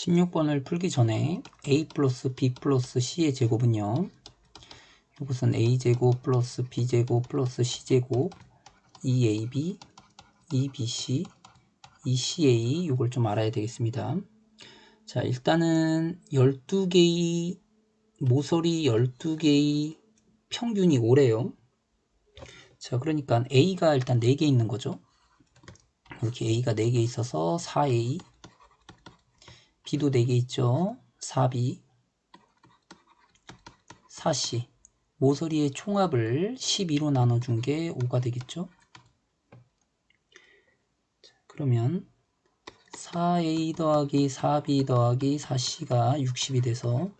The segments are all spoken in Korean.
16번을 풀기 전에 a 플러스 b 플러스 c의 제곱은요. 이것은 a제곱 플러스 b제곱 플러스 c제곱 2ab 2bc 2ca 이걸 좀 알아야 되겠습니다. 자 일단은 12개의 모서리 12개의 평균이 5래요. 자 그러니까 a가 일단 4개 있는 거죠. 이렇게 a가 4개 있어서 4a B도 4개 있죠. 4B, 4C. 모서리의 총합을 12로 나눠준 게 5가 되겠죠. 자, 그러면 4A 더하기 4B 더하기 4C가 60이 돼서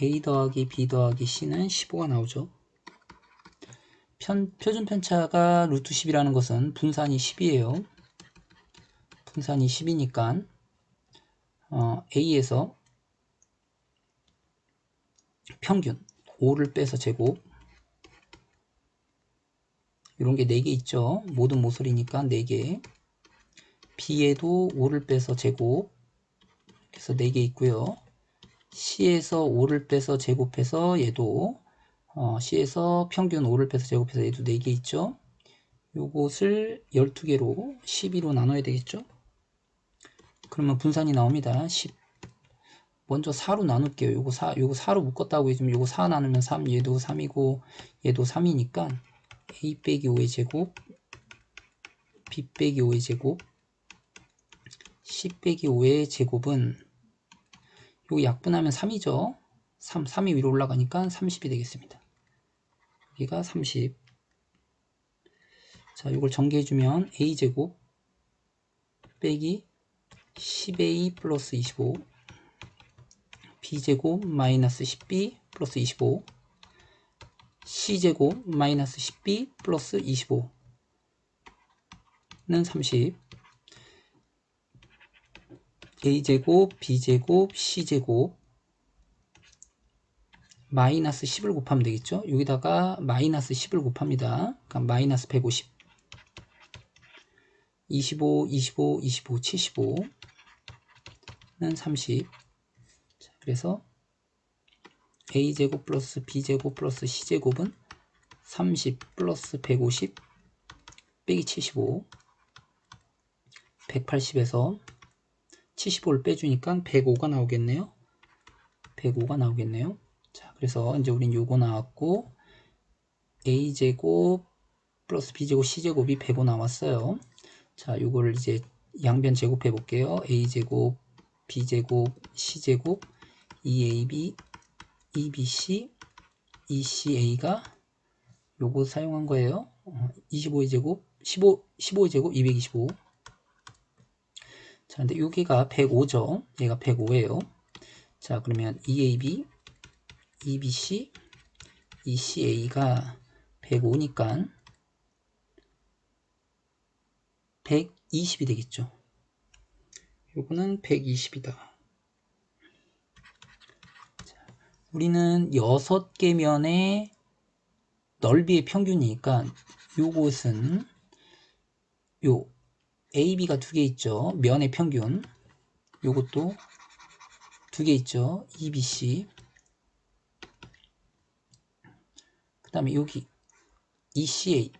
A 더하기 B 더하기 C는 15가 나오죠. 편, 표준 편차가 루트 10이라는 것은 분산이 10이에요. 분산이 10이니까 어, A에서 평균 5를 빼서 제곱 이런 게 4개 있죠. 모든 모서리니까 4개 B에도 5를 빼서 제곱 그래서 4개 있고요. C에서 5를 빼서 제곱해서 얘도 어, C에서 평균 5를 빼서 제곱해서 얘도 4개 있죠. 요것을 12개로 12로 나눠야 되겠죠. 그러면 분산이 나옵니다. 10. 먼저 4로 나눌게요. 요거 4, 요거 4로 묶었다고 해주면 요거 4 나누면 3, 얘도 3이고, 얘도 3이니까 a 빼기 5의 제곱, b 빼기 5의 제곱, c 빼기 5의 제곱은 요거 약분하면 3이죠. 3, 3이 위로 올라가니까 30이 되겠습니다. 여기가 30. 자, 이걸 전개해주면 a제곱 빼기 10a 플러스 25 b제곱 마이너스 10b 플러스 25 c제곱 마이너스 10b 플러스 25는 30 a제곱 b제곱 c제곱 마이너스 10을 곱하면 되겠죠? 여기다가 마이너스 10을 곱합니다. 그러니까 마이너스 150 25, 25, 25, 75 30 자, 그래서 a제곱 플러스 b제곱 플러스 c제곱은 30 플러스 150 빼기 75 180에서 75를 빼주니까 105가 나오겠네요. 105가 나오겠네요. 자 그래서 이제 우린 요거 나왔고 a제곱 플러스 b제곱 c제곱이 105 나왔어요 자 요거를 이제 양변 제곱해 볼게요 a제곱 b제곱 c제곱 2ab 2bc 2ca가 요거 사용한 거예요 25의 제곱 15, 15의 제곱 225 자, 근데 여기가 105죠. 얘가 105예요. 자, 그러면 2AB, 2BC, 2CA가 105니까 120이 되겠죠. 요거는 120이다. 우리는 6개 면의 넓이의 평균이니까 요것은 요 AB가 두 개 있죠. 면의 평균. 요것도 두 개 있죠. EBC. 그 다음에 여기 ECA.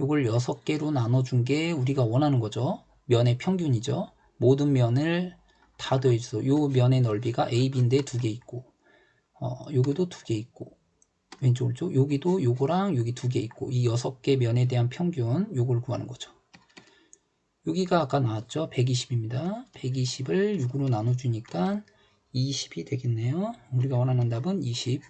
요걸 6개로 나눠준 게 우리가 원하는 거죠. 면의 평균이죠. 모든 면을 다 더해줘서 요 면의 넓이가 AB인데 두 개 있고 어, 요기도 두 개 있고 왼쪽 오른쪽 여기도 요거랑 여기 두 개 있고 이 여섯 개 면에 대한 평균 요걸 구하는 거죠. 여기가 아까 나왔죠. 120입니다. 120을 6으로 나눠주니까 20이 되겠네요. 우리가 원하는 답은 20.